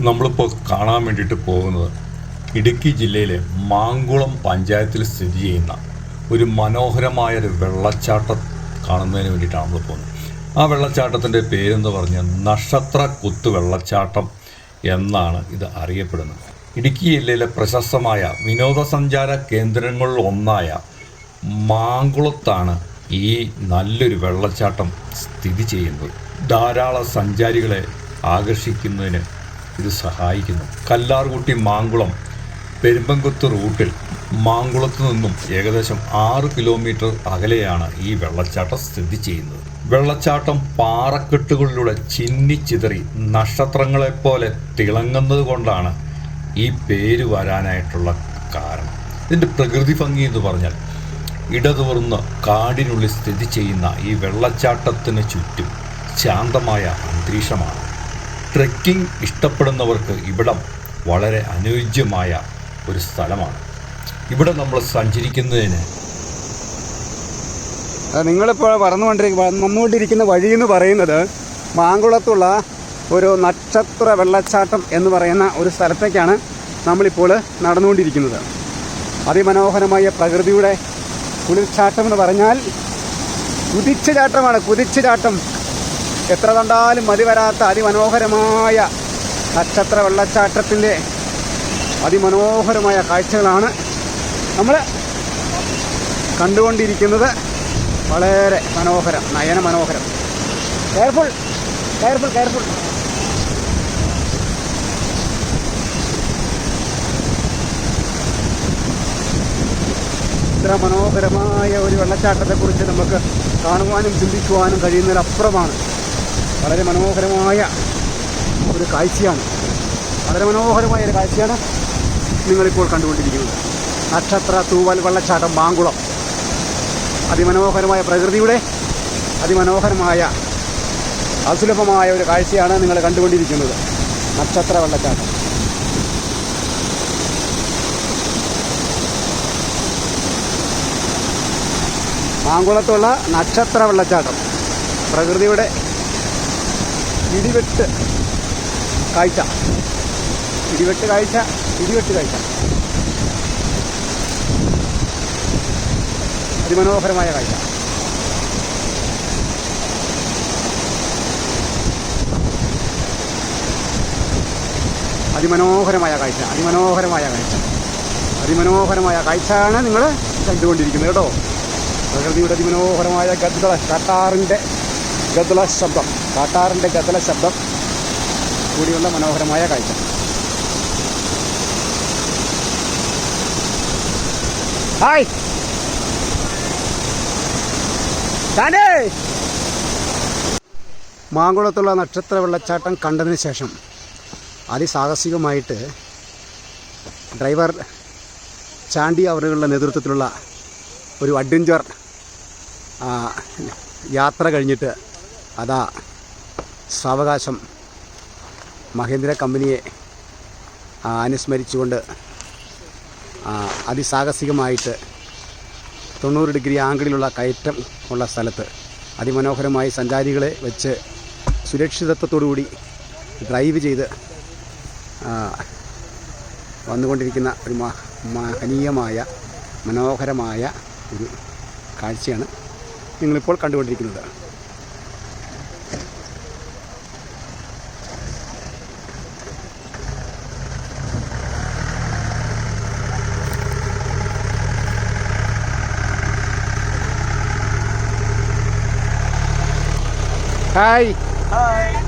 നമ്മളിപ്പോൾ കാണാൻ വേണ്ടിയിട്ട് പോകുന്നത് ഇടുക്കി ജില്ലയിലെ മാങ്കുളം പഞ്ചായത്തിൽ സ്ഥിതി ചെയ്യുന്ന ഒരു മനോഹരമായൊരു വെള്ളച്ചാട്ടം കാണുന്നതിന് വേണ്ടിയിട്ടാണ് നമ്മൾ പോകുന്നത്. ആ വെള്ളച്ചാട്ടത്തിന്റെ പേരെന്ന് പറഞ്ഞാൽ നക്ഷത്ര കുത്ത് വെള്ളച്ചാട്ടം എന്നാണ് ഇത് അറിയപ്പെടുന്നത്. ഇടുക്കി ജില്ലയിലെ പ്രശസ്തമായ വിനോദസഞ്ചാര കേന്ദ്രങ്ങളിൽ ഒന്നായ മാങ്കുളത്താണ് ഈ നല്ലൊരു വെള്ളച്ചാട്ടം സ്ഥിതി ചെയ്യുന്നത്. ധാരാളം സഞ്ചാരികളെ ആകർഷിക്കുന്നതിന് ഇത് സഹായിക്കുന്നു. കല്ലാർകുട്ടി മാങ്കുളം പെരുമ്പങ്കുത്ത് റൂട്ടിൽ മാങ്കുളത്ത് നിന്നും ഏകദേശം ആറ് കിലോമീറ്റർ അകലെയാണ് ഈ വെള്ളച്ചാട്ടം സ്ഥിതി ചെയ്യുന്നത്. വെള്ളച്ചാട്ടം പാറക്കെട്ടുകളിലൂടെ ചിന്നിച്ചിതറി നക്ഷത്രങ്ങളെപ്പോലെ തിളങ്ങുന്നത് കൊണ്ടാണ് ഈ പേര് വരാനായിട്ടുള്ള കാരണം. ഇതിന്റെ പ്രകൃതി ഭംഗി എന്ന് പറഞ്ഞാൽ ഇടതൂർന്ന് കാടിനുള്ളിൽ സ്ഥിതി ചെയ്യുന്ന ഈ വെള്ളച്ചാട്ടത്തിന് ചുറ്റും ശാന്തമായ അന്തരീക്ഷമാണ്. ട്രെക്കിംഗ് ഇഷ്ടപ്പെടുന്നവർക്ക് ഇവിടം വളരെ അനുയോജ്യമായ ഒരു സ്ഥലമാണ്. ഇവിടെ നമ്മൾ സഞ്ചരിക്കുന്നതിന് നിങ്ങളിപ്പോൾ പറന്നുകൊണ്ടിരിക്കുന്ന വന്നുകൊണ്ടിരിക്കുന്ന വഴി എന്ന് പറയുന്നത് മാങ്കുളത്തുള്ള ഒരു നക്ഷത്ര വെള്ളച്ചാട്ടം എന്ന് പറയുന്ന ഒരു സ്ഥലത്തേക്കാണ് നമ്മളിപ്പോൾ നടന്നുകൊണ്ടിരിക്കുന്നത്. അതിമനോഹരമായ പ്രകൃതിയുടെ കുളിർച്ചാട്ടം എന്ന് പറഞ്ഞാൽ കുതിച്ചു ചാട്ടമാണ് കുതിച്ചു ചാട്ടം എത്ര കണ്ടാലും മതി വരാത്ത അതിമനോഹരമായ നക്ഷത്ര വെള്ളച്ചാട്ടത്തിന്റെ അതിമനോഹരമായ കാഴ്ചകളാണ് നമ്മൾ കണ്ടുകൊണ്ടിരിക്കുന്നത്. വളരെ മനോഹരം നയന മനോഹരം. കെയർഫുൾ കെയർഫുൾ കെയർഫുൾ ഇത്ര മനോഹരമായ ഒരു വെള്ളച്ചാട്ടത്തെക്കുറിച്ച് നമുക്ക് കാണുവാനും ചിന്തിക്കുവാനും കഴിയുന്നതിലപ്പുറമാണ് വളരെ മനോഹരമായ ഒരു കാഴ്ചയാണ്. വളരെ മനോഹരമായ ഒരു കാഴ്ചയാണ് നിങ്ങളിപ്പോൾ കണ്ടുകൊണ്ടിരിക്കുന്നത്. നക്ഷത്ര തൂവൽ വെള്ളച്ചാട്ടം മാങ്കുളം. അതിമനോഹരമായ പ്രകൃതിയുടെ അതിമനോഹരമായ അസുലഭമായ ഒരു കാഴ്ചയാണ് നിങ്ങൾ കണ്ടുകൊണ്ടിരിക്കുന്നത്. നക്ഷത്ര വെള്ളച്ചാട്ടം. മാങ്കുളത്തുള്ള നക്ഷത്ര വെള്ളച്ചാട്ടം. പ്രകൃതിയുടെ ഇടിവെട്ട് കാഴ്ച. ഇടിവെട്ട് കാഴ്ച ഇടിവെട്ട് കാഴ്ച. അതിമനോഹരമായ കാഴ്ച. അതിമനോഹരമായ കാഴ്ച അതിമനോഹരമായ കാഴ്ച. അതിമനോഹരമായ കാഴ്ചയാണ് നിങ്ങൾ കണ്ടുകൊണ്ടിരിക്കുന്നത് കേട്ടോ. പ്രകൃതിയുടെ അതിമനോഹരമായ ഗദ്ദള കാട്ടാറിന്റെ ഗദ്ദള ശബ്ദം കാട്ടാറിന്റെ ഗദ്ദള ശബ്ദം കൂടിയുള്ള മനോഹരമായ കാഴ്ച. ഹായ്. താനേ മാങ്കുളത്തുള്ള നക്ഷത്ര വെള്ളച്ചാട്ടം കണ്ടതിന് ശേഷം അതിസാഹസികമായിട്ട് ഡ്രൈവർ ചാണ്ടി അവറുകളുടെ നേതൃത്വത്തിലുള്ള ഒരു അഡ്വഞ്ചർ യാത്ര കഴിഞ്ഞിട്ട് അതാ സാവകാശം. മഹേന്ദ്ര കമ്പനിയെ അനുസ്മരിച്ചുകൊണ്ട് അതിസാഹസികമായിട്ട് തൊണ്ണൂറ് ഡിഗ്രി ആംഗിളിലുള്ള കയറ്റം ഉള്ള സ്ഥലത്ത് അതിമനോഹരമായി സഞ്ചാരികളെ വെച്ച് സുരക്ഷിതത്വത്തോടുകൂടി ഡ്രൈവ് ചെയ്ത് വന്നുകൊണ്ടിരിക്കുന്ന ഒരു മഹനീയമായ മനോഹരമായ ഒരു കാഴ്ചയാണ് നിങ്ങളിപ്പോൾ കണ്ടുകൊണ്ടിരിക്കുന്നത്. Hi Hi.